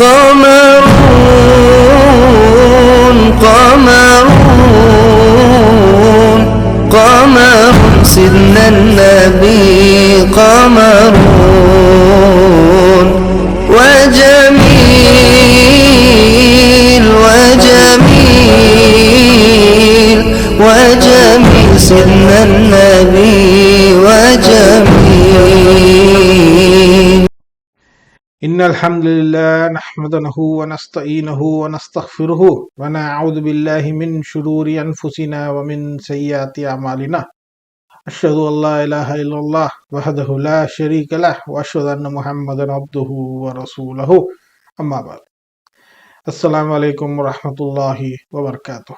go إن الحمد لله نحمده ونستعينه ونستغفره ونعوذ بالله من شرور أنفسنا ومن سيئات أعمالنا أشهد أن لا إله إلا الله وحده لا شريك له وأشهد أن محمدا عبده ورسوله أما بعد السلام عليكم ورحمة الله وبركاته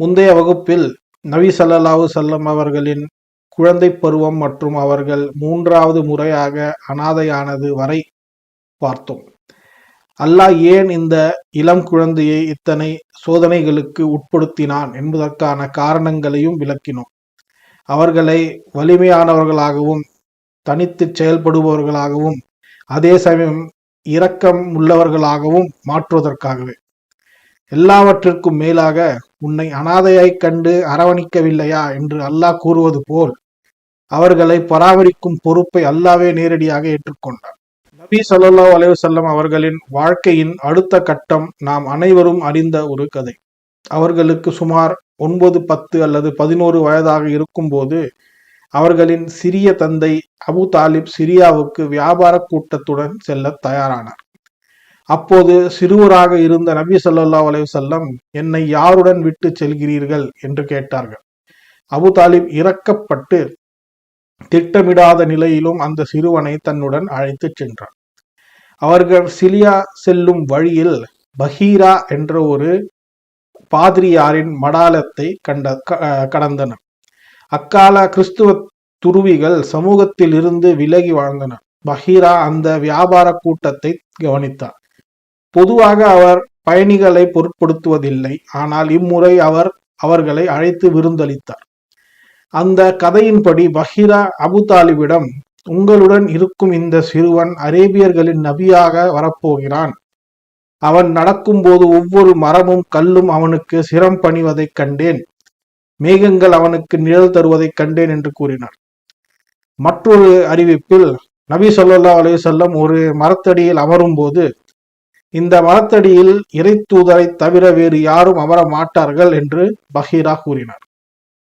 முந்தைய வகுப்பில் நபி சல்லாஹூ சல்லம் அவர்களின் குழந்தை பருவம் மற்றும் அவர்கள் மூன்றாவது முறையாக அனாதையானது வரை பார்த்தோம். அல்லாஹ் ஏன் இந்த இளம் குழந்தையை இத்தனை சோதனைகளுக்கு உட்படுத்தினான் என்பதற்கான காரணங்களையும் விளக்கினோம். அவர்களை வலிமையானவர்களாகவும் தனித்து செயல்படுபவர்களாகவும் அதே சமயம் இரக்கம் உள்ளவர்களாகவும் மாற்றுவதற்காகவே. எல்லாவற்றிற்கும் மேலாக உன்னை அனாதையாய் கண்டு அரவணிக்கவில்லையா? என்று அல்லாஹ் கூறுவது போல் அவர்களை பராமரிக்கும் பொறுப்பை அல்லாவே நேரடியாக ஏற்றுக்கொண்டார் நபி சல்லா அலைவசல்லம் அவர்களின் வாழ்க்கையின் அடுத்த கட்டம் நாம் அனைவரும் அறிந்த ஒரு கதை. அவர்களுக்கு சுமார் ஒன்பது பத்து அல்லது பதினோரு வயதாக இருக்கும்போது அவர்களின் சிறிய தந்தை அபு தாலிப் சிரியாவுக்கு வியாபார கூட்டத்துடன் செல்ல தயாரானார். அப்போது சிறுவராக இருந்த நபி சல்லா அலைவசல்லம் என்னை யாருடன் விட்டு செல்கிறீர்கள்? என்று கேட்டார்கள். அபு தாலிப் இறக்கப்பட்டு திட்டமிடாத நிலையிலும் அந்த சிறுவனை தன்னுடன் அழைத்துச் சென்றார் அவர்கள் சிலியா செல்லும் வழியில் பஹீரா என்ற ஒரு பாதிரியாரின் மடாலத்தை கண்ட க- கடந்தனர். அக்கால கிறிஸ்துவ துருவிகள் சமூகத்தில் இருந்து விலகி வாழ்ந்தனர். பஹீரா அந்த வியாபார கூட்டத்தை கவனித்தார். பொதுவாக அவர் பயணிகளை பொருட்படுத்துவதில்லை. ஆனால் இம்முறை அவர் அவர்களை அழைத்து விருந்தளித்தார். அந்த கதையின்படி பஹீரா அபு தாலிபிடம் உங்களுடன் இருக்கும் இந்த சிறுவன் அரேபியர்களின் நபியாக வரப்போகிறான். அவன் நடக்கும்போது ஒவ்வொரு மரமும் கல்லும் அவனுக்கு சிரம் பணிவதைக் கண்டேன். மேகங்கள் அவனுக்கு நிழல் தருவதைக் கண்டேன் என்று கூறினார் மற்றொரு அறிவிப்பில் நபி சொல்லா அலைஹி ஒரு மரத்தடியில் அமரும்போது இந்த மரத்தடியில் இறை தூதரை தவிர வேறு யாரும் அமர மாட்டார்கள் என்று பஹீரா கூறினார்.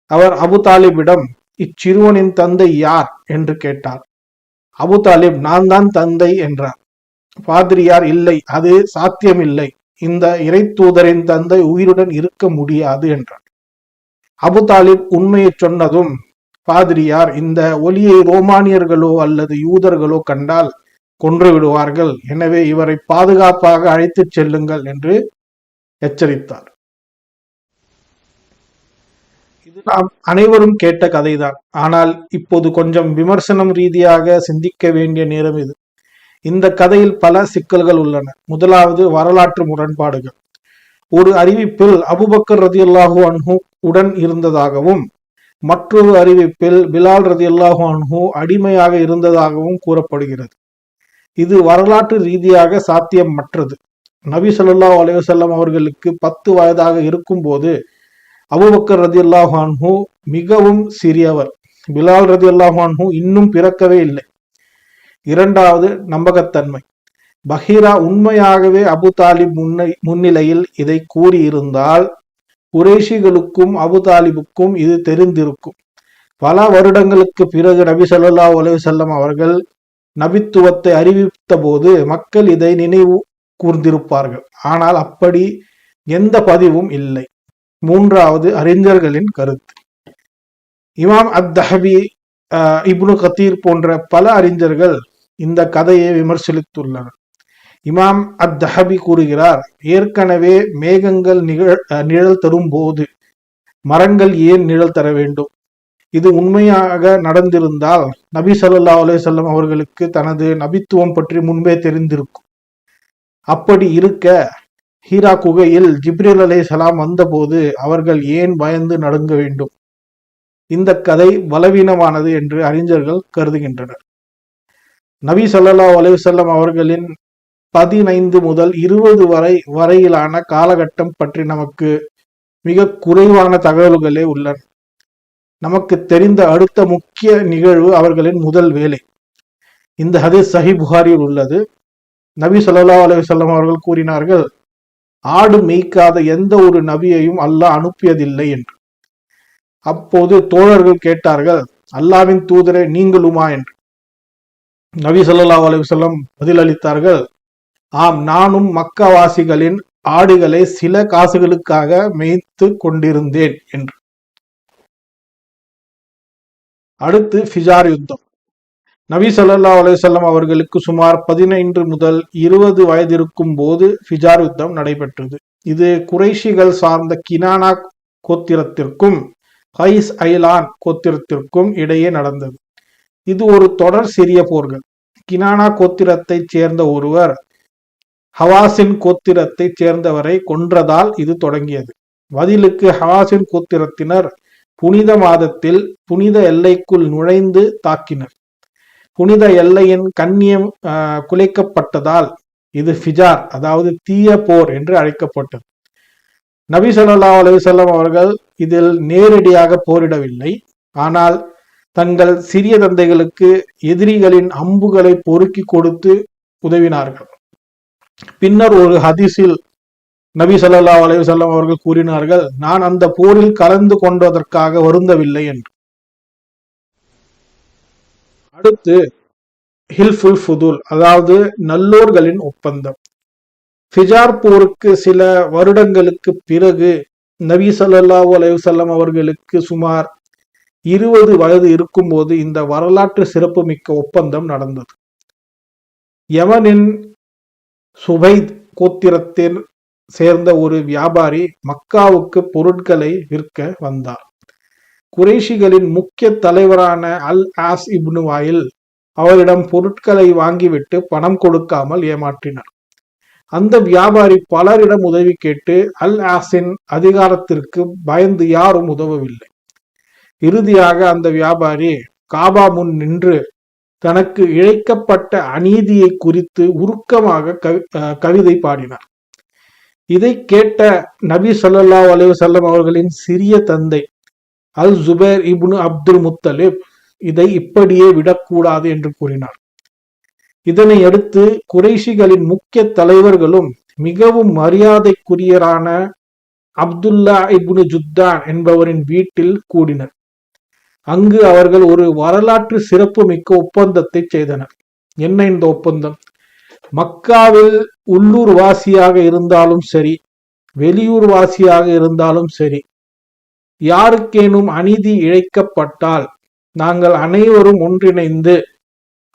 அவர் அபு தாலிபிடம் இச்சிறுவனின் தந்தை யார் என்று கேட்டார். அபு தாலிப் நான் தான் தந்தை என்றார். பாதிரியார் இல்லை அது சாத்தியமில்லை. இந்த இறை தூதரின் தந்தை உயிருடன் இருக்க முடியாது என்றார். அபு தாலிப் உண்மையை சொன்னதும் பாதிரியார் இந்த ஒலியை ரோமானியர்களோ அல்லது யூதர்களோ கண்டால் கொன்று விடுவார்கள். எனவே இவரை பாதுகாப்பாக அழைத்துச் செல்லுங்கள் என்று எச்சரித்தார் இது நாம் அனைவரும் கேட்ட கதைதான். ஆனால் இப்போது கொஞ்சம் விமர்சனம் ரீதியாக சிந்திக்க வேண்டிய நேரம் இது. இந்த கதையில் பல சிக்கல்கள் உள்ளன. முதலாவது வரலாற்று முரண்பாடுகள். ஒரு அறிவிப்பில் அபுபக்கர் ரதி அல்லாஹு அன்ஹு உடன் இருந்ததாகவும் மற்றொரு அறிவிப்பில் பிலால் ரதியல்லாஹு அன்ஹு அடிமையாக இருந்ததாகவும் கூறப்படுகிறது. இது வரலாற்று ரீதியாக சாத்தியமற்றது. நபி சொல்லா அலைஹி அவர்களுக்கு பத்து வயதாக இருக்கும்போது அபுபக்கர் ரதி அன்ஹு மிகவும் சிறியவர். பிலால் ரதி அன்ஹு இன்னும் பிறக்கவே இல்லை. இரண்டாவது நம்பகத்தன்மை. பஹீரா உண்மையாகவே அபு தாலிப் முன்னை முன்னிலையில் இதை கூறியிருந்தால் குறைஷிகளுக்கும் அபு தாலிபுக்கும் இது தெரிந்திருக்கும். பல வருடங்களுக்கு பிறகு நபி ஸல்லல்லாஹு அலைஹி அவர்கள் நபித்துவத்தை அறிவித்த போது மக்கள் இதை நினைவு கூர்ந்திருப்பார்கள். ஆனால் அப்படி எந்த பதிவும் இல்லை. மூன்றாவது அறிஞர்களின் கருத்து. இமாம் அத் தஹபி அஹ், இப்னு கத்தீர் போன்ற பல அறிஞர்கள் இந்த கதையை விமர்சித்துள்ளனர். இமாம் அத் தஹபி கூறுகிறார் ஏற்கனவே மேகங்கள் நிகழ் அஹ், நிழல் தரும் போது மரங்கள் ஏன் நிழல் தர வேண்டும்? இது உண்மையாக நடந்திருந்தால் நபி சல்லா அலுவலம் அவர்களுக்கு தனது நபித்துவம் பற்றி முன்பே தெரிந்திருக்கும். அப்படி இருக்க ஹீரா குகையில் ஜிப்ரெல் அலை சலாம் வந்தபோது அவர்கள் ஏன் பயந்து நடுங்க வேண்டும்? இந்த கதை பலவீனமானது என்று அறிஞர்கள் கருதுகின்றனர். நபி சல்லா அலைஹி அவர்களின் பதினைந்து முதல் இருபது வரை வரையிலான காலகட்டம் பற்றி நமக்கு மிக குறைவான தகவல்களே உள்ளன. நமக்கு தெரிந்த அடுத்த முக்கிய நிகழ்வு அவர்களின் முதல் வேலை. இந்த ஹதீஸ் சஹி புகாரியில் உள்ளது. நபி சொல்லா அலைஹி அவர்கள் கூறினார்கள் ஆடு மேய்க்காத எந்த ஒரு நபியையும் அல்லாஹ் அனுப்பியதில்லை என்று. அப்போது தோழர்கள் கேட்டார்கள் அல்லாவின் தூதரை நீங்களுமா? என்று. நபி சொல்லா அலுவலம் பதிலளித்தார்கள் ஆம் நானும் மக்கவாசிகளின் ஆடுகளை சில காசுகளுக்காக மேய்த்து கொண்டிருந்தேன் என்று. அடுத்து ஃபிஜார் யுத்தம். நபி சல்லா அலைஹி அவர்களுக்கு சுமார் பதினைந்து முதல் இருபது வயதிருக்கும் போது ஃபிஜார் யுத்தம் நடைபெற்றது. இது குறைஷிகள் சார்ந்த கினானா கோத்திரத்திற்கும் ஹைஸ் ஐலான் கோத்திரத்திற்கும் இடையே நடந்தது. இது ஒரு தொடர் சிறிய போர்கள். கினானா கோத்திரத்தைச் சேர்ந்த ஒருவர் ஹவாசின் கோத்திரத்தைச் சேர்ந்தவரை கொன்றதால் இது தொடங்கியது. பதிலுக்கு ஹவாசின் கோத்திரத்தினர் புனித மாதத்தில் புனித எல்லைக்குள் நுழைந்து தாக்கினர். புனித எல்லையின் கண்ணியம் குலைக்கப்பட்டதால் இது ஃபிஜார் அதாவது தீய போர் என்று அழைக்கப்பட்டது. நபி சொல்லா அலுவலம் அவர்கள் இதில் நேரடியாக போரிடவில்லை. ஆனால் தங்கள் சிறிய தந்தைகளுக்கு எதிரிகளின் அம்புகளை பொறுக்கி கொடுத்து உதவினார்கள். பின்னர் ஒரு ஹதீஸில் நபி சொல்லா அலைஹி அவர்கள் கூறினார்கள் நான் அந்த போரில் கலந்து கொண்டதற்காக வருந்தவில்லை என்று. அடுத்து ஹில்ஃபுல் ஃபுதுல் அதாவது நல்லோர்களின் ஒப்பந்தம். ஃபிஜார் போருக்கு சில வருடங்களுக்கு பிறகு நபி ஸல்லல்லாஹு அலைவசல்லம் அவர்களுக்கு சுமார் இருபது வயது இருக்கும்போது இந்த வரலாற்று சிறப்புமிக்க ஒப்பந்தம் நடந்தது. யமனின் சுபைத் கோத்திரத்தில் சேர்ந்த ஒரு வியாபாரி மக்காவுக்கு பொருட்களை விற்க வந்தார். குறைஷிகளின் முக்கிய தலைவரான அல் ஆஸ் இப்னு வாயில் அவரிடம் பொருட்களை வாங்கிவிட்டு பணம் கொடுக்காமல் ஏமாற்றினார். அந்த வியாபாரி பலரிடம் உதவி கேட்டு அல் ஆஸின் அதிகாரத்திற்கு பயந்து யாரும் உதவவில்லை. இறுதியாக அந்த வியாபாரி காபா முன் நின்று தனக்கு இழைக்கப்பட்ட அநீதியை குறித்து உருக்கமாக கவி கவிதை பாடினார். இதை கேட்ட நபி ஸல்லல்லாஹு அலைஹி அவர்களின் சிறிய தந்தை அல் ஜுபேர் இப்னு அப்துல் முத்தலிப் இதை இப்படியே விடக்கூடாது என்று கூறினார். இதனை அடுத்து குறைஷிகளின் முக்கிய தலைவர்களும் மிகவும் மரியாதைக்குரியரான அப்துல்லா இப்னு ஜுத்தான் என்பவரின் வீட்டில் கூடினர். அங்கு அவர்கள் ஒரு வரலாற்று சிறப்பு மிக்க ஒப்பந்தத்தை செய்தனர். என்ன இந்த ஒப்பந்தம்? மக்காவில் உள்ளூர் வாசியாக இருந்தாலும் சரி வெளியூர் வாசியாக இருந்தாலும் சரி யாருக்கேனும் அநீதி இழைக்கப்பட்டால் நாங்கள் அனைவரும் ஒன்றிணைந்து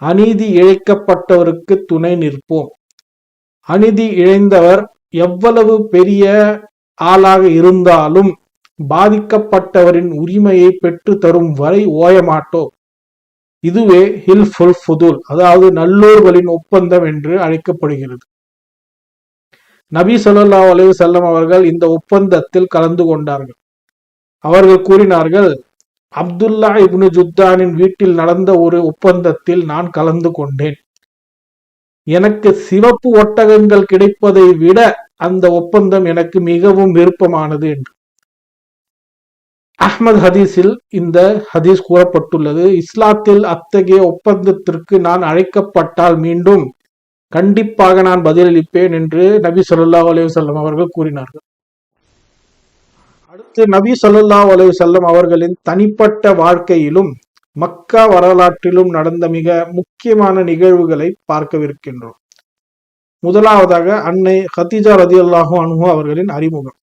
அநீதி இழைக்கப்பட்டவருக்கு துணை நிற்போம். அநீதி இழைந்தவர் எவ்வளவு பெரிய ஆளாக இருந்தாலும் பாதிக்கப்பட்டவரின் உரிமையை பெற்று தரும் வரை ஓயமாட்டோம். இதுவே ஹில்ஃபுல் ஃபுதுல் அதாவது நல்லோர்களின் ஒப்பந்தம் என்று அழைக்கப்படுகிறது. நபி சொல்லா அலைஹி செல்லம் அவர்கள் இந்த ஒப்பந்தத்தில் கலந்து கொண்டார்கள். அவர்கள் கூறினார்கள் அப்துல்லா இப்னு ஜுத்தானின் வீட்டில் நடந்த ஒரு ஒப்பந்தத்தில் நான் கலந்து கொண்டேன். எனக்கு சிவப்பு ஒட்டகங்கள் கிடைப்பதை விட அந்த ஒப்பந்தம் எனக்கு மிகவும் விருப்பமானது என்று. அஹ்மத் ஹதீஸில் இந்த ஹதீஸ் கூறப்பட்டுள்ளது இஸ்லாத்தில் அத்தகைய ஒப்பந்தத்திற்கு நான் அழைக்கப்பட்டால் மீண்டும் கண்டிப்பாக நான் பதிலளிப்பேன் என்று நபி சொல்லா அலுவலம் அவர்கள் கூறினார்கள். அடுத்து நபி சொல்லல்லா அலைஹி செல்லம் அவர்களின் தனிப்பட்ட வாழ்க்கையிலும் மக்கா வரலாற்றிலும் நடந்த மிக முக்கியமான நிகழ்வுகளை பார்க்கவிருக்கின்றோம். முதலாவதாக அன்னை ஹதீஜா ரதியல்லாஹு அனுகு அவர்களின் அறிமுகம்.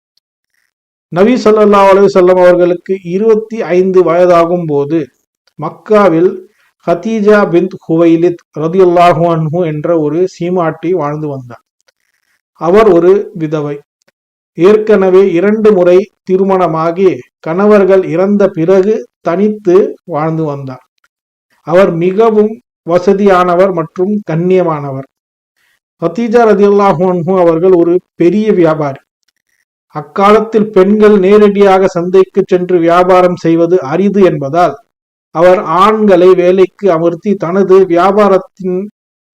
நபி சொல்லல்லா அலைஹி செல்லம் அவர்களுக்கு இருபத்தி ஐந்து வயதாகும் போது மக்காவில் ஹதீஜா பின் ஹுவைலித் ரதியுல்லாஹு அன்ஹு என்ற ஒரு சீமாட்டி வாழ்ந்து வந்தார் அவர் ஒரு விதவை. ஏற்கனவே இரண்டு முறை திருமணமாகி கணவர்கள் இறந்த பிறகு தனித்து வாழ்ந்து வந்தார். அவர் மிகவும் வசதியானவர் மற்றும் கண்ணியமானவர். ஹதீஜா ரதியுல்லாஹு அவர்கள் ஒரு பெரிய வியாபாரி. அக்காலத்தில் பெண்கள் நேரடியாக சந்தைக்கு சென்று வியாபாரம் செய்வது அரிது என்பதால் அவர் ஆண்களை வேலைக்கு அமர்த்தி தனது வியாபாரத்தின்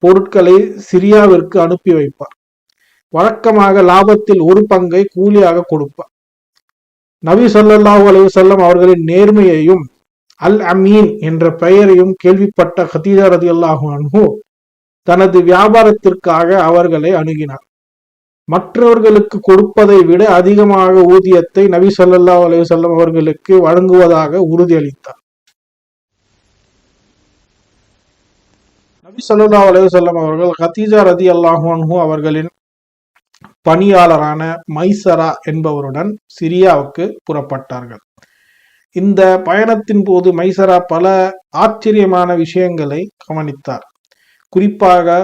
பொருட்களை சிரியாவிற்கு அனுப்பி வைப்பார். வழக்கமாக லாபத்தில் ஒரு பங்கை கூலியாக கொடுப்பார். நபி ஸல்லல்லாஹு அலைஹி செல்லம் அவர்களின் நேர்மையையும் அல் அமீன் என்ற பெயரையும் கேள்விப்பட்ட ஹதீஜா ரதி அல்லாஹு தனது வியாபாரத்திற்காக அவர்களை அணுகினார். மற்றவர்களுக்கு கொடுப்பதை விட அதிகமாக ஊதியத்தை நபி சொல்லல்லா அலைஹி அவர்களுக்கு வழங்குவதாக உறுதியளித்தார். நபி சொல்லல்லா அலைஹி அவர்கள் ஹத்தீஜா ரதி அல்லாஹு அவர்களின் பணியாளரான மைசரா என்பவருடன் சிரியாவுக்கு புறப்பட்டார்கள். இந்த பயணத்தின் போது மைசரா பல ஆச்சரியமான விஷயங்களை கவனித்தார். குறிப்பாக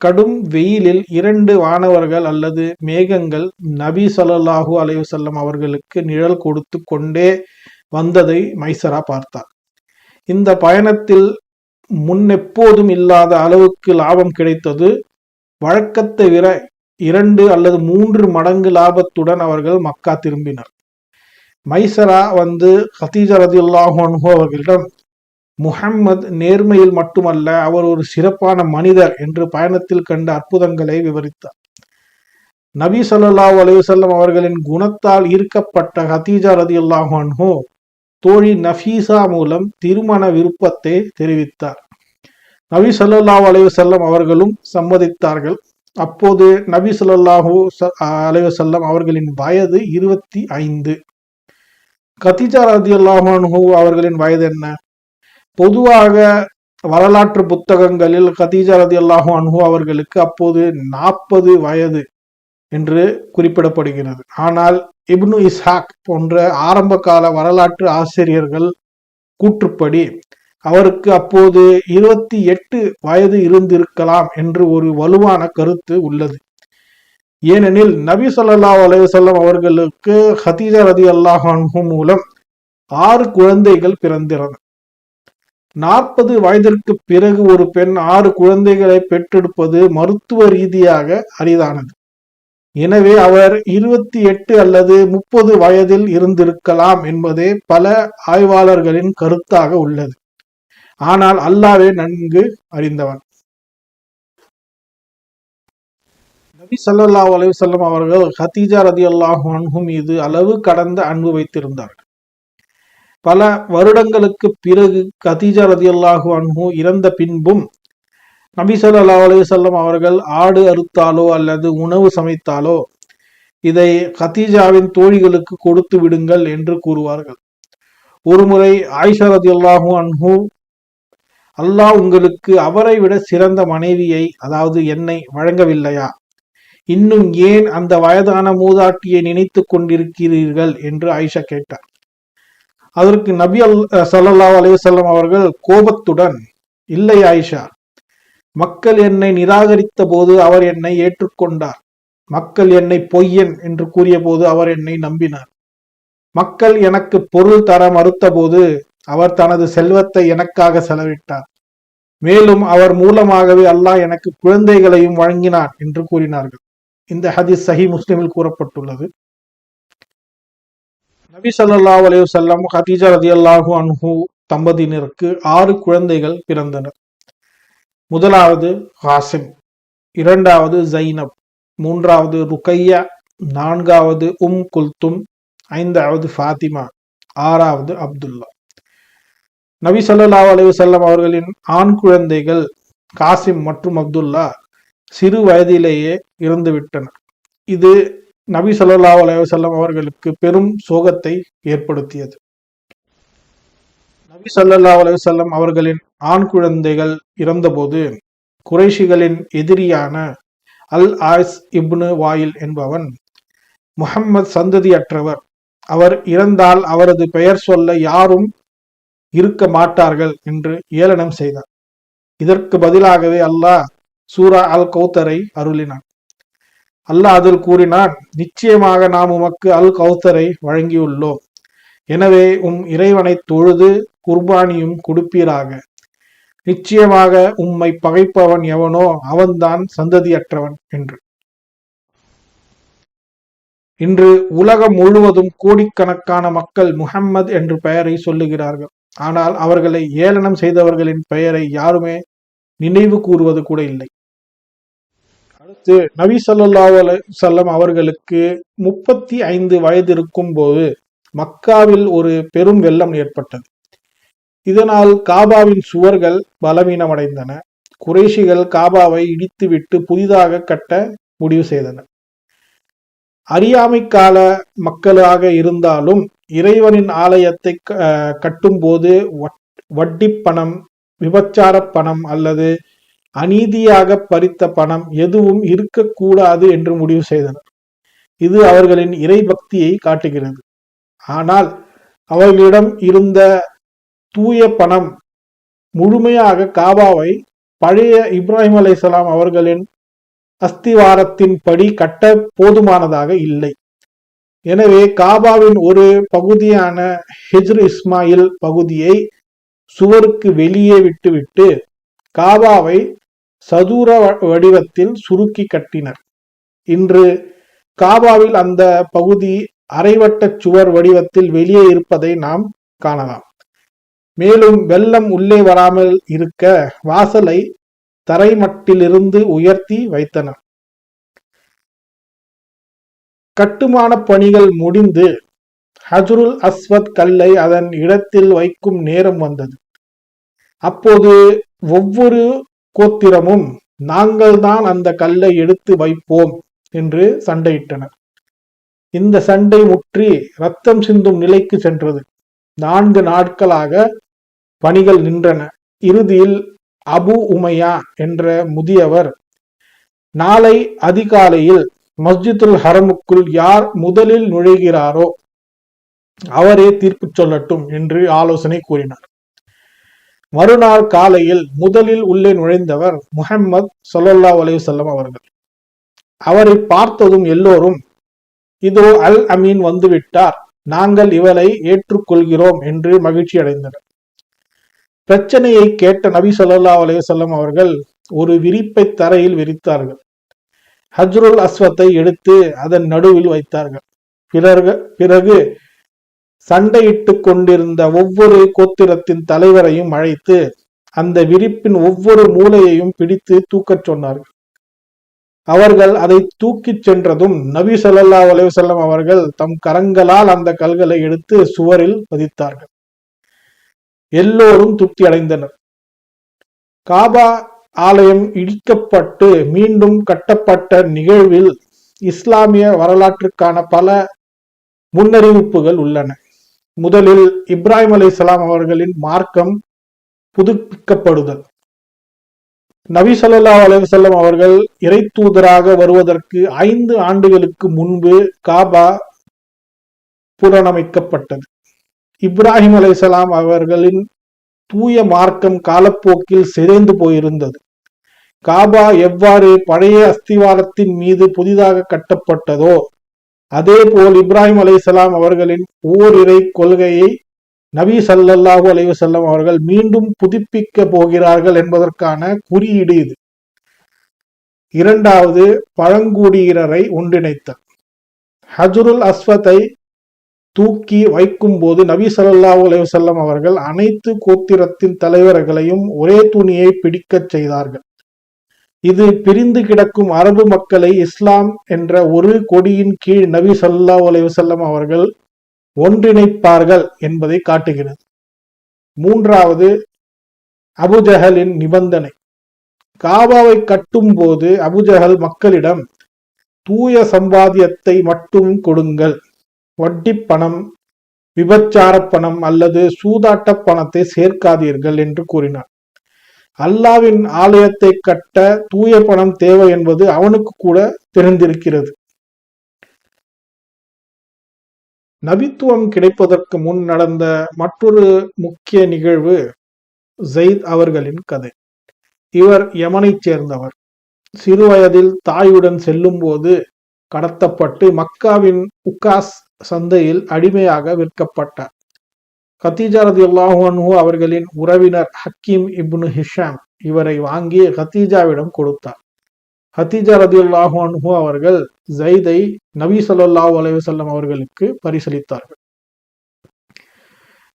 கடும் வெயிலில் இரண்டு வானவர்கள் அல்லது மேகங்கள் நபி ஸல்லல்லாஹு அலைவு வஸல்லம் அவர்களுக்கு நிழல் கொடுத்து கொண்டே வந்ததை மைசரா பார்த்தார். இந்த பயணத்தில் முன்னெப்போதும் இல்லாத அளவுக்கு லாபம் கிடைத்தது வழக்கத்தை விட இரண்டு அல்லது மூன்று மடங்கு லாபத்துடன் அவர்கள் மக்கா திரும்பினர். மைசரா வந்து ஹதீஜா ரதியுல்லாஹு அன்ஹு அவர்களிடம் முஹம்மது நேர்மையில் மட்டுமல்ல அவர் ஒரு சிறப்பான மனிதர் என்று பயணத்தில் கண்ட அற்புதங்களை விவரித்தார். நபி சொல்லா அலைஹி அவர்களின் குணத்தால் ஈர்க்கப்பட்ட ஹத்தீஜா ரதியுல்லாஹு அன்ஹு தோழி நஃபீசா மூலம் திருமண விருப்பத்தை தெரிவித்தார். நபி சொல்லா அலைஹி அவர்களும் சம்மதித்தார்கள். அப்போது நபி ஸல்லல்லாஹு ச- அவர்களின் வயது இருபத்தி ஐந்து. கத்திஜா ரதியுல்லாஹு அன்ஹு அவர்களின் வயது என்ன? பொதுவாக வரலாற்று புத்தகங்களில் கதீஜா ரதியுல்லாஹு அன்ஹு அவர்களுக்கு அப்போது நாற்பது வயது என்று குறிப்பிடப்படுகிறது. ஆனால் இப்னு இஸ்ஹாக் போன்ற ஆரம்ப கால வரலாற்று ஆசிரியர்கள் கூற்றுப்படி அவருக்கு அப்போது இருபத்தி எட்டு வயது இருந்திருக்கலாம் என்று ஒரு வலுவான கருத்து உள்ளது. ஏனெனில் நபி சொல்லா அலைஹி அவர்களுக்கு ஹதீஜா ரதி அல்லாஹு மூலம் ஆறு குழந்தைகள் பிறந்திருந்தன நாற்பது வயதிற்கு பிறகு ஒரு பெண் ஆறு குழந்தைகளை பெற்றெடுப்பது மருத்துவ ரீதியாக அரிதானது. எனவே அவர் இருபத்தி எட்டு அல்லது முப்பது வயதில் இருந்திருக்கலாம் என்பதே பல ஆய்வாளர்களின் கருத்தாக உள்ளது. ஆனால் அல்லாவே நன்கு அறிந்தவன். நபி சல்லா அலைஹி அவர்கள் ஹதீஜா ரதியல்லாஹு அன்ஹு மீது அளவு கடந்த அன்பு வைத்திருந்தார்கள். பல வருடங்களுக்கு பிறகு கதீஜா ரதி அல்லாஹு அன்ஹு இறந்த பின்பும் நபி சொல்லா அலைஹி அவர்கள் ஆடு அறுத்தாலோ அல்லது உணவு சமைத்தாலோ இதை கதீஜாவின் தோழிகளுக்கு கொடுத்து விடுங்கள் என்று கூறுவார்கள். ஒருமுறை ஆயிஷா ரதி அல்லாஹு அன்ஹு அல்லாஹ் உங்களுக்கு அவரை விட சிறந்த மனைவியை அதாவது என்னை வழங்கவில்லையா? இன்னும் ஏன் அந்த வயதான மூதாட்டியை நினைத்து கொண்டிருக்கிறீர்கள்? என்று ஆயிஷா கேட்டார். அதற்கு நபி அல் சல்லா அலைஹி அவர்கள் கோபத்துடன் இல்லை ஆயிஷா மக்கள் என்னை நிராகரித்த போது அவர் என்னை ஏற்றுக்கொண்டார். மக்கள் என்னை பொய்யன் என்று கூறிய போது அவர் என்னை நம்பினார். மக்கள் எனக்கு பொருள் தர மறுத்த போது அவர் தனது செல்வத்தை எனக்காக செலவிட்டார். மேலும் அவர் மூலமாகவே அல்லாஹ் எனக்கு குழந்தைகளையும் வழங்கினார் என்று கூறினார்கள். இந்த ஹதீஸ் சஹி முஸ்லிமில் கூறப்பட்டுள்ளது. நபி ஸல்லல்லாஹு அலைஹி வஸல்லம் ஹதீஜா ரதியல்லாஹு அன்ஹூ தம்பதியினருக்கு ஆறு குழந்தைகள் பிறந்தனர். முதலாவது ஹாசிம் இரண்டாவது ஜைனப் மூன்றாவது ருக்கையா நான்காவது உம் குல்தும் ஐந்தாவது ஃபாத்திமா ஆறாவது அப்துல்லா. நபி ஸல்லல்லாஹு அலைஹி அவர்களின் ஆண் குழந்தைகள் காசிம் மற்றும் அப்துல்லா சிறு வயதிலேயே இறந்துவிட்டனர். இது நபி ஸல்லல்லாஹு அலைஹி அவர்களுக்கு பெரும் சோகத்தை ஏற்படுத்தியது. நபி ஸல்லல்லாஹு அலைஹி அவர்களின் ஆண் குழந்தைகள் இறந்தபோது குறைஷிகளின் எதிரியான அல் ஆஸ் இப்னு வாயில் என்பவன் முகம்மது சந்ததியற்றவர். அவர் இறந்தால் அவரது பெயர் சொல்ல யாரும் இருக்க மாட்டார்கள் என்று ஏளனம் செய்தார். இதற்கு பதிலாகவே அல்லாஹ் சூரா அல் கௌத்தரை அருளினான். அல்லாஹ் அதில் கூறினான் நிச்சயமாக நாம் உமக்கு அல் கௌத்தரை வழங்கியுள்ளோம். எனவே உம் இறைவனை தொழுது குர்பானியும் கொடுப்பீராக. நிச்சயமாக உம்மை பகைப்பவன் எவனோ அவன்தான் சந்ததியற்றவன் என்று. இன்று உலகம் முழுவதும் கோடிக்கணக்கான மக்கள் முஹம்மது என்று பெயரை சொல்லுகிறார்கள். ஆனால் அவர்களை ஏளனம் செய்தவர்களின் பெயரை யாருமே நினைவு கூறுவது கூட இல்லை. அடுத்து நபி ஸல்லல்லாஹு அலைஹி அவர்களுக்கு முப்பத்தி ஐந்து வயது இருக்கும்போது மக்காவில் ஒரு பெரும் வெள்ளம் ஏற்பட்டது. இதனால் காபாவின் சுவர்கள் பலவீனமடைந்தன. குறைஷிகள் காபாவை இடித்துவிட்டு புதிதாக கட்ட முடிவு செய்தனர். அறியாமை கால மக்களாக இருந்தாலும் இறைவனின் ஆலயத்தை க- கட்டும்போது வட்- பணம் விபச்சார பணம் அல்லது அநீதியாக பறித்த பணம் எதுவும் இருக்கக்கூடாது என்று முடிவு செய்தனர். இது அவர்களின் இறை பக்தியை காட்டுகிறது. ஆனால் அவர்களிடம் இருந்த தூய பணம் முழுமையாக காபாவை பழைய இப்ராஹிம் அலை அவர்களின் அஸ்திவாரத்தின் படி கட்ட போதுமானதாக இல்லை. எனவே காபாவின் ஒரு பகுதியான ஹிஜ்ரு இஸ்மாயில் பகுதியை சுவருக்கு வெளியே விட்டுவிட்டு காபாவை சதுர வடிவத்தில் சுருக்கி கட்டினர். இன்று காபாவில் அந்த பகுதி அரைவட்டச் சுவர் வடிவத்தில் வெளியே இருப்பதை நாம் காணலாம். மேலும் வெள்ளம் உள்ளே வராமல் இருக்க வாசலை தரைமட்டிலிருந்து உயர்த்தி வைத்தனர். கட்டுமான பணிகள் முடிந்து ஹஜ்ருல் அஸ்வத் கல்லை அதன் இடத்தில் வைக்கும் நேரம் வந்தது. அப்போது ஒவ்வொரு கோத்திரமும் நாங்கள்தான் அந்த கல்லை எடுத்து வைப்போம் என்று சண்டையிட்டனர். இந்த சண்டை முற்றி ரத்தம் சிந்தும் நிலைக்கு சென்றது. நான்கு நாட்களாக பணிகள் நின்றன. இறுதியில் அபு உமையா என்ற முதியவர் நாளை அதிகாலையில் மஸ்ஜிதுல் ஹரமுக்குள் யார் முதலில் நுழைகிறாரோ அவரே தீர்ப்பு சொல்லட்டும் என்று ஆலோசனை கூறினார். மறுநாள் காலையில் முதலில் உள்ளே நுழைந்தவர் முஹம்மது சொல்லல்லா அலைஹி அவர்கள். அவரை பார்த்ததும் எல்லோரும் இதோ அல் அமீன் வந்துவிட்டார் நாங்கள் இவரை ஏற்றுக்கொள்கிறோம் என்று மகிழ்ச்சி அடைந்தனர். பிரச்சனையை கேட்ட நபி சொல்லல்லா அலைஹி அவர்கள் ஒரு விரிப்பை தரையில் விரித்தார்கள். ஹஜ்ருல் அஸ்வத்தை எடுத்து அதன் நடுவில் வைத்தார்கள். பிறகு பிறகு சண்டையிட்டுக் கொண்டிருந்த ஒவ்வொரு கோத்திரத்தின் தலைவரையும் அழைத்து அந்த விரிப்பின் ஒவ்வொரு மூலையையும் பிடித்து தூக்கச் சொன்னார்கள். அவர்கள் அதை தூக்கிச் சென்றதும் நபி சொல்லல்லா அலைவசல்லம் அவர்கள் தம் கரங்களால் அந்த கல்களை எடுத்து சுவரில் பதித்தார்கள். எல்லோரும் திருப்தி அடைந்தனர். காபா ஆலயம் இடிக்கப்பட்டு மீண்டும் கட்டப்பட்ட நிகழ்வில் இஸ்லாமிய வரலாற்றுக்கான பல முன்னறிவிப்புகள் உள்ளன. முதலில் இப்ராஹிம் அலைஹிஸ்ஸலாம் அவர்களின் மார்க்கம் புதுப்பிக்கப்படுதல். நபி ஸல்லல்லாஹு அவர்கள் இறை தூதராக வருவதற்கு ஐந்து ஆண்டுகளுக்கு முன்பு காபா புனரமைக்கப்பட்டது. இப்ராஹிம் அலைஹிஸ்ஸலாம் அவர்களின் தூய மார்க்கம் காலப்போக்கில் சிதைந்து போயிருந்தது. காபா எவ்வாறு பழைய அஸ்திவாரத்தின் மீது புதிதாக கட்டப்பட்டதோ அதேபோல் இப்ராஹிம் அலைசலாம் அவர்களின் ஓரிரை கொள்கையை நபி சல்லல்லாஹு அலைவசல்லம் அவர்கள் மீண்டும் புதுப்பிக்க போகிறார்கள் என்பதற்கான குறியீடு இது. இரண்டாவது பழங்குடியினரை ஒன்றிணைத்தல். ஹஜ்ருல் அஸ்வத்தை தூக்கி வைக்கும்போது நபி ஸல்லல்லாஹு அலைவசல்லம் அவர்கள் அனைத்து கோத்திரத்தின் தலைவர்களையும் ஒரே துணியை பிடிக்கச் செய்தார்கள். இது பிரிந்து கிடக்கும் அரபு மக்களை இஸ்லாம் என்ற ஒரு கொடியின் கீழ் நபி ஸல்லல்லாஹு அலைஹி அவர்கள் ஒன்றிணைப்பார்கள் என்பதை காட்டுகிறது. மூன்றாவது அபுஜஹலின் நிபந்தனை. காபாவை கட்டும்போது அபுஜஹல் மக்களிடம் தூய சம்பாத்தியத்தை மட்டும் கொடுங்கள். வட்டி பணம் விபச்சார பணம் அல்லது சூதாட்ட பணத்தை சேர்க்காதீர்கள் என்று கூறினார். அல்லாவின் ஆலயத்தை கட்ட தூய பணம் தேவை என்பது அவனுக்கு கூட தெரிந்திருக்கிறது. நபித்துவம் கிடைப்பதற்கு முன் நடந்த மற்றொரு முக்கிய நிகழ்வு ஜெயித் அவர்களின் கதை. இவர் யமனைச் சேர்ந்தவர். சிறுவயதில் தாயுடன் செல்லும்போது கடத்தப்பட்டு மக்காவின் உக்காஸ் சந்தையில் அடிமையாக விற்கப்பட்டார். கத்தீஜா ரதி அல்லாஹு அவர்களின் உறவினர் ஹக்கீம் இப்னு ஹிஷாம் இவரை வாங்கி ஹத்தீஜாவிடம் கொடுத்தார். ஹத்தீஜா ரதி அன்ஹு அவர்கள் ஜைதை நபி சொல்லாஹு அலைவசல்லம் அவர்களுக்கு பரிசளித்தார்கள்.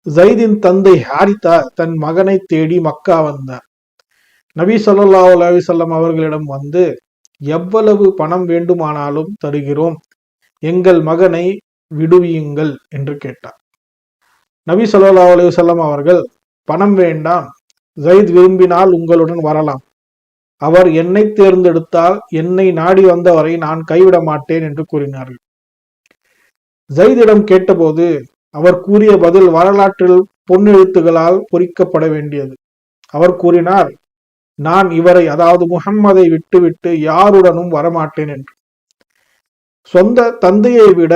ஜைதின் தந்தை ஹாரிதா தன் மகனை தேடி மக்கா வந்தார். நபி ஸல்லல்லாஹு அலைவசல்லம் அவர்களிடம் வந்து எவ்வளவு பணம் வேண்டுமானாலும் தருகிறோம். எங்கள் மகனை விடுவியுங்கள் என்று கேட்டார். நபி ஸல்லல்லாஹு அலுவலம் அவர்கள் பணம் வேண்டாம் ஜயித் விரும்பினால் உங்களுடன் வரலாம். அவர் என்னை தேர்ந்தெடுத்தால் என்னை நாடி வந்தவரை நான் கைவிட மாட்டேன் என்று கூறினார்கள். ஜயிதிடம் கேட்டபோது அவர் கூறிய பதில் வரலாற்றில் பொன்னெழுத்துகளால் பொறிக்கப்பட வேண்டியது. அவர் கூறினார் நான் இவரை அதாவது முகம்மதை விட்டுவிட்டு யாருடனும் வரமாட்டேன் என்று. சொந்த தந்தையை விட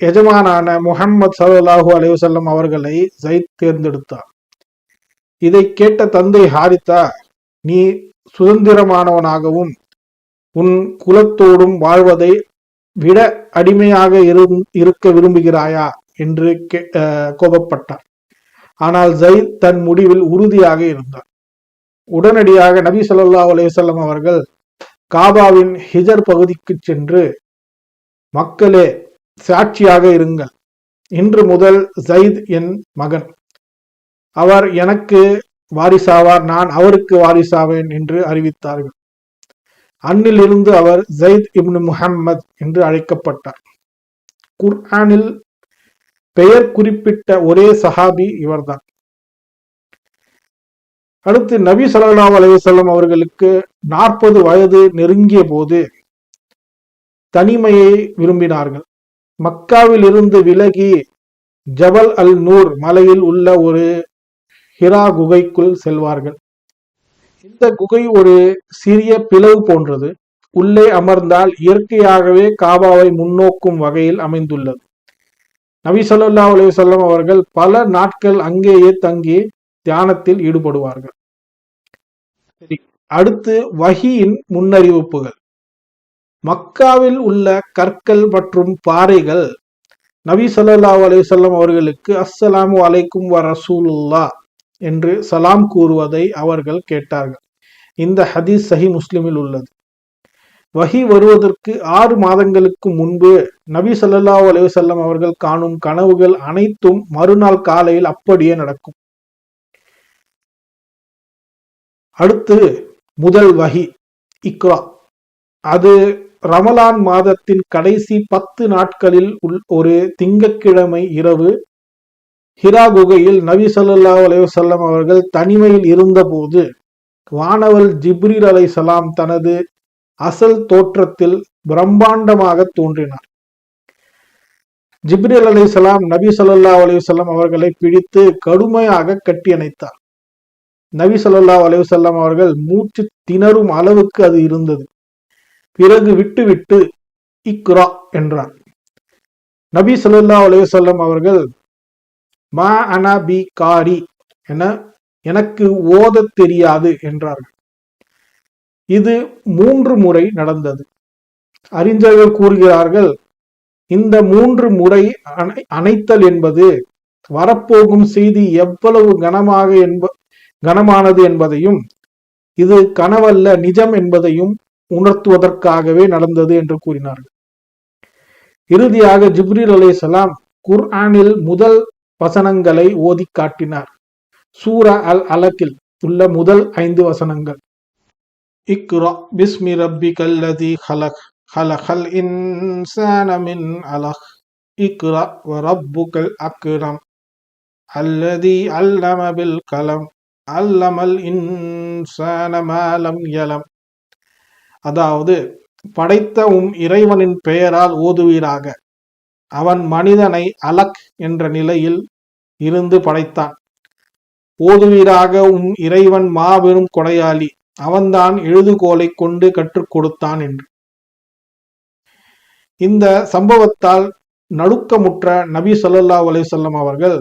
எஜமானான முகம்மது சல்லாஹூ அலைவசல்லம் அவர்களை ஜயித் தேர்ந்தெடுத்தார். இதை கேட்ட தந்தை ஹாரித்தா நீ சுதந்திரமானவனாகவும் உன் குலத்தோடும் வாழ்வதை விட அடிமையாக இரு இருக்க விரும்புகிறாயா? என்று கே- கோபப்பட்டார். ஆனால் ஜயித் தன் முடிவில் உறுதியாக இருந்தார். உடனடியாக நபி சொல்லா அலைஹி அவர்கள் காபாவின் ஹிஜர் பகுதிக்கு சென்று மக்களே சாட்சியாக இருங்கள் இன்று முதல் ஜயித் என் மகன். அவர் எனக்கு வாரிசாவார் நான் அவருக்கு வாரிசாவேன் என்று அறிவித்தார்கள். அன்னிலிருந்து அவர் ஜயித் இப்னு முஹம்மத் என்று அழைக்கப்பட்டார். குர்ஆனில் பெயர் குறிப்பிட்ட ஒரே சஹாபி இவர்தான். அடுத்து நபி ஸல்லல்லாஹு அலைஹி அவர்களுக்கு நாற்பது வயது நெருங்கிய போது தனிமையை விரும்பினார்கள். மக்காவில் இருந்து விலகி ஜபல் அல் நூர் மலையில் உள்ள ஒரு ஹிரா குகைக்குள் செல்வார்கள். இந்த குகை ஒரு சிறிய பிளவு போன்றது. உள்ளே அமர்ந்தால் இயற்கையாகவே காபாவை முன்னோக்கும் வகையில் அமைந்துள்ளது. நபி ஸல்லல்லாஹு அவர்கள் பல நாட்கள் அங்கேயே தங்கி தியானத்தில் ஈடுபடுவார்கள். சரி அடுத்து வஹியின் முன்னறிவிப்புகள். மக்காவில் உள்ள கற்கள் மற்றும் பாறைகள் நபி ஸல்லல்லாஹு அலைஹி அவர்களுக்கு அஸ்ஸலாமு அலைக்கும் வ ரசூலுல்லா என்று சலாம் கூறுவதை அவர்கள் கேட்டார்கள். இந்த ஹதீஸ் சஹி முஸ்லிமில் உள்ளது. வஹி வருவதற்கு ஆறு மாதங்களுக்கு முன்பு நபி ஸல்லல்லாஹு அலைஹி அவர்கள் காணும் கனவுகள் அனைத்தும் மறுநாள் காலையில் அப்படியே நடக்கும். அடுத்து முதல் வகி இக்ரா. அது ரமலான் மாதத்தின் கடைசி பத்து நாட்களில் உள் ஒரு திங்கக்கிழமை இரவு ஹிரா குகையில் நபி சல்லா அலைஹி அவர்கள் தனிமையில் இருந்தபோது வானவல் ஜிப்ரீல் சலாம் தனது அசல் தோற்றத்தில் பிரம்மாண்டமாக தோன்றினார். ஜிப்ரீல் சலாம் நபி ஸல்லல்லாஹு அலைஹி அவர்களை பிடித்து கடுமையாக கட்டியணைத்தார். நபி ஸல்லல்லாஹு அலைஹி அவர்கள் மூச்சு திணறும் அளவுக்கு அது இருந்தது. பிறகு விட்டுவிட்டு இக்ரா என்றார். நபி ஸல்லல்லாஹு அலையுசல்லம் அவர்கள் மா அனா பி காரி என எனக்கு ஓதத் தெரியாது என்றார்கள். இது மூன்று முறை நடந்தது. அறிஞர்கள் கூறுகிறார்கள் இந்த மூன்று முறை அணை- அணைத்தல் என்பது வரப்போகும் செய்தி எவ்வளவு கனமாக என்ப கனமானது என்பதையும் இது கனவல்ல நிஜம் என்பதையும் உணர்த்துவதற்காகவே நடந்தது என்று கூறினார்கள். இறுதியாக ஜிப்ரீல் அலைஹிஸ்ஸலாம் குர்ஆனில் முதல் வசனங்களை ஓதி காட்டினார். சூரா அல் அலக்கில் உள்ள முதல் ஐந்து வசனங்கள். இக்ரா பிஸ்மி ரப்பி கல்லதி ஹலக் ஹலஹல் இன்சானமின் அலஹ் அலக். இக்ரா வ ரப்புகல் அக்ரம். அல்லதி அல்லம பில் கலம் அல்லமல் இன்சான மாலம் யலம். அதாவது படைத்த உம் இறைவனின் பெயரால் ஓதுவீராக. அவன் மனிதனை அலக் என்ற நிலையில் இருந்து படைத்தான். ஓதுவீராக உம் இறைவன் மாபெரும் கொடையாளி அவன்தான் எழுதுகோலை கொண்டு கற்றுக் கொடுத்தான் என்று. இந்த சம்பவத்தால் நடுக்கமுற்ற நபி சொல்லல்லா அலிசல்லம் அவர்கள்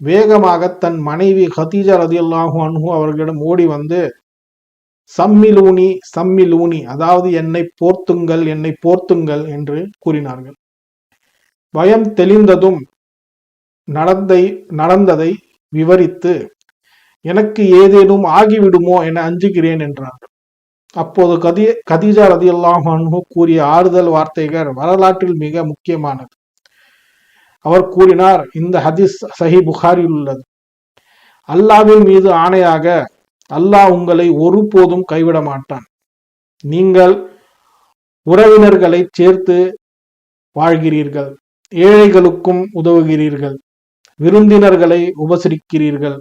வேகமாக தன் மனைவி ஹதீஜா ரதியல்லாஹு அன்ஹு அவர்களிடம் ஓடி வந்து சம்மிலூனி சம்மிலூனி அதாவது என்னை போர்த்துங்கள் என்னை போர்த்துங்கள் என்று கூறினார்கள். பயம் தெளிந்ததும் நடந்தை நடந்ததை விவரித்து எனக்கு ஏதேனும் ஆகிவிடுமோ என அஞ்சுகிறேன் என்றார்கள். அப்போது கதி கதீஜா ரதியல்லாஹு கூறிய ஆறுதல் வார்த்தைகள் வரலாற்றில் மிக முக்கியமானது. அவர் கூறினார் இந்த ஹதீஸ் சஹி புகாரில் உள்ளது. அல்லாவின் மீது ஆணையாக அல்லாஹ் உங்களை ஒருபோதும் கைவிட மாட்டான். நீங்கள் உறவினர்களை சேர்த்து வாழ்கிறீர்கள் ஏழைகளுக்கும் உதவுகிறீர்கள் விருந்தினர்களை உபசரிக்கிறீர்கள்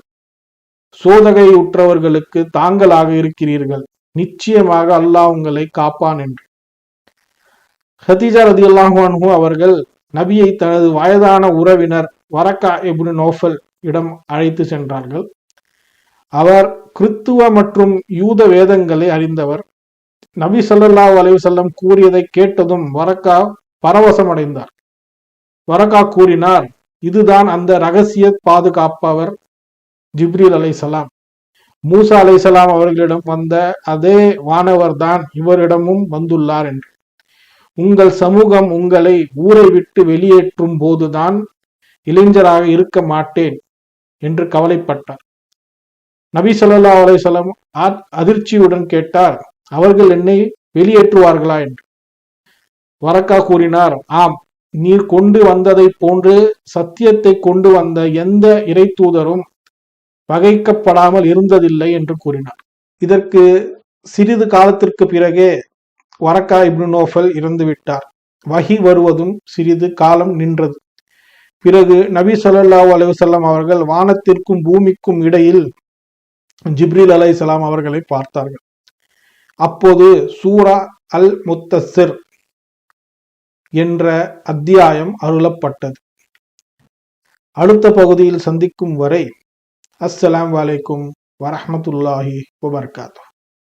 சோதகை உற்றவர்களுக்கு தாங்களாக இருக்கிறீர்கள் நிச்சயமாக அல்லாஹ் உங்களை காப்பான் என்று. ஹதீஜா ரதி அல்லாஹு அவர்கள் நபியை தனது வயதான உறவினர் வரக்கா இப்னு நோஃபல் இடம் அழைத்து சென்றார்கள். அவர் கிறித்துவ மற்றும் யூத வேதங்களை அறிந்தவர். நபி ஸல்லல்லாஹு அலைஹி கூறியதை கேட்டதும் வரக்கா பரவசமடைந்தார். வரக்கா கூறினார் இதுதான் அந்த ரகசிய பாதுகாப்பவர் ஜிப்ரீல் அலைசலாம் மூசா அலைசலாம் அவர்களிடம் வந்த அதே வானவர் தான் இவரிடமும் வந்துள்ளார் என்று. உங்கள் சமூகம் உங்களை ஊரை விட்டு வெளியேற்றும் போதுதான் இளைஞராக இருக்க மாட்டேன் என்று கவலைப்பட்டார். நபி சொல்லா அலைஹி அதிர்ச்சியுடன் கேட்டார் அவர்கள் என்னை வெளியேற்றுவார்களா? என்று. வரக்கா கூறினார் ஆம் நீர் கொண்டு வந்ததைப் போன்று சத்தியத்தை கொண்டு வந்த எந்த இறை தூதரும் பகைக்கப்படாமல் இருந்ததில்லை என்று கூறினார். இதற்கு சிறிது காலத்திற்கு பிறகே வரக்கா இப்னு நோஃபல் வகி வருவதும் சிறிது காலம் நின்றது. பிறகு நபி ஸல்லல்லாஹு அலுவலம் அவர்கள் வானத்திற்கும் பூமிக்கும் இடையில் ஜிப்ரீல் இஸ்லாம் அவர்களை பார்த்தார்கள். அப்போது சூரா அல் முத்தசிர் என்ற அத்தியாயம் அருளப்பட்டது. அடுத்த பகுதியில் சந்திக்கும் வரை அஸ்ஸலாம் வலைக்கும் வரஹமத்துல்லாஹி வபரகாத்துஹு.